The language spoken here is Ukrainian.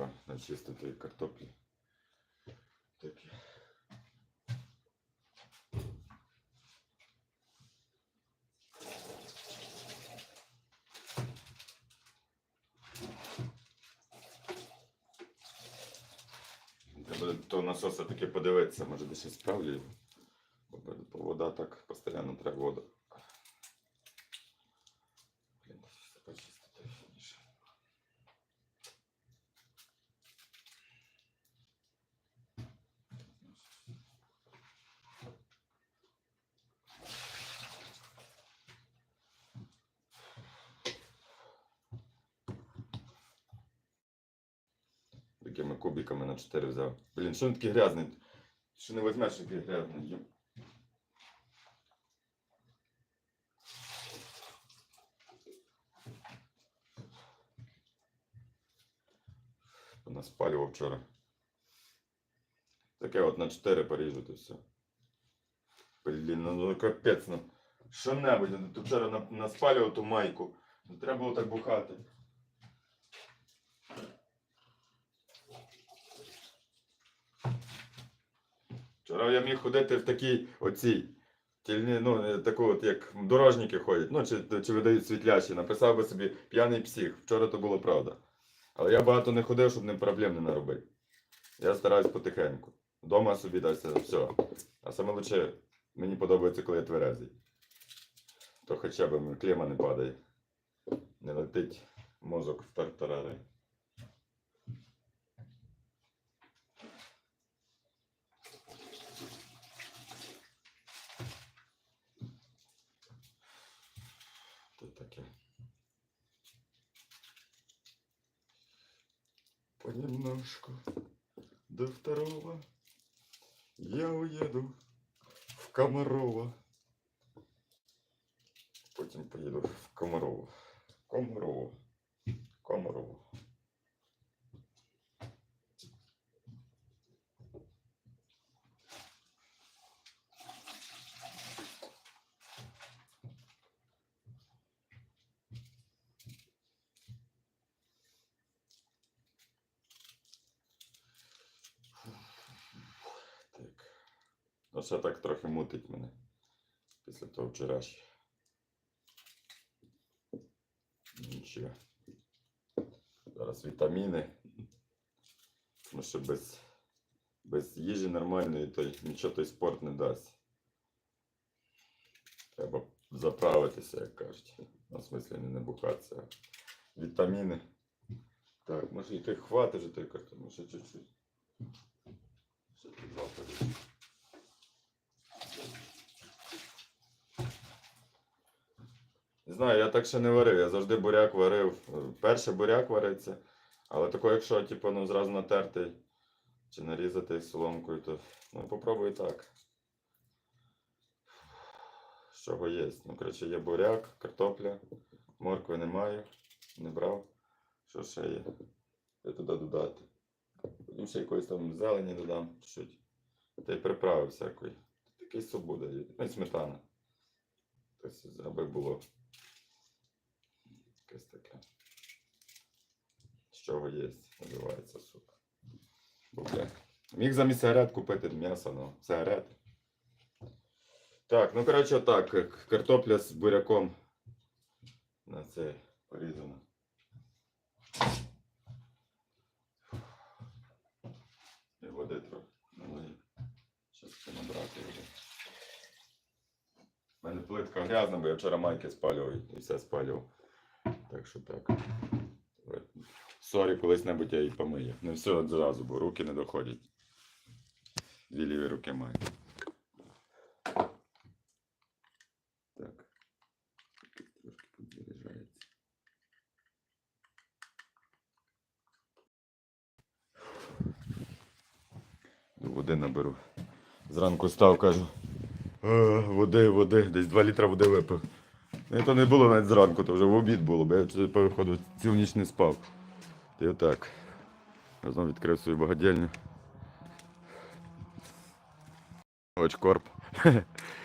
Все, начистити картоплі. Таке. Треба до насоса таки подивитися, може десь справлю. Бо вода так постійно треба воду. Блін, все почистити Такими кубиками на 4 взяв. Блін, що він такий грязний? Що не візьмеш такий грязний? Наспалював вчора. Таке от на 4 поріжу то все. Блін, ну капець, ну. Що-небудь, ну, тут вчора на- наспалював ту майку. Не треба було так бухати. Вчора я міг ходити в такій оцій. Тільні, ну, е, таку от, як дорожники ходять, ну, чи, чи видають світлячі, написав би собі п'яний псих. Вчора то було правда. Але я багато не ходив, щоб ним проблем не наробити. Я стараюсь потихеньку. Дома собі дасть все. А саме лучше мені подобається, коли я тверезий. То хоча б клема не падає. Не летить мозок в тартарари. Тут таке. Понемножку до второго я уеду в Комарова. Потім поїду в Комарово. Комарово. Ну, все так трохи мутить мене після того вчорашнього. Нічого. Зараз вітаміни. Тому що без, без їжі нормальної то нічого той спорт не дасть. Треба заправитися, як кажуть. На смислі не набухатися. Вітаміни. Так, може і той хватить же той картон, може чуть-чуть. Ще завтра. Не знаю, я так ще не варив. Я завжди буряк варив. Перше буряк вариться, але тако, якщо типу, ну, зразу натертий чи нарізати соломкою, то ну, попробуй так. З чого є? Ну, коротше, є буряк, картопля, моркви не маю, не брав. Що ще є? Я туди додати. Потім ще якоїсь там зелені додам чуть. Та й приправи всякої. Такий суп буде. Ну і сметана. Тобто, аби було. Якесь таке. З чого є, називається суп. Міг замість сигарет купити м'ясо, ну, сигарет. Так, ну коротше так, картопля з буряком на це порізана. І води трохи. Щас це набрати води. У мене плитка грязна, бо я вчора майки спалював і все спалював. Так що так. Сорі, колись-небудь я її помию. Не все одразу, бо руки не доходять. Дві ліві руки маю. Так. Трошки підзаряджається. Води наберу. Зранку став, кажу. «А, Води, води, десь 2 літра води випив. Це то не було навіть зранку, то вже в обід було, бо я це, походу цілу ніч не спав. І отак. Я знову відкрив свою багадільню. Очкорп.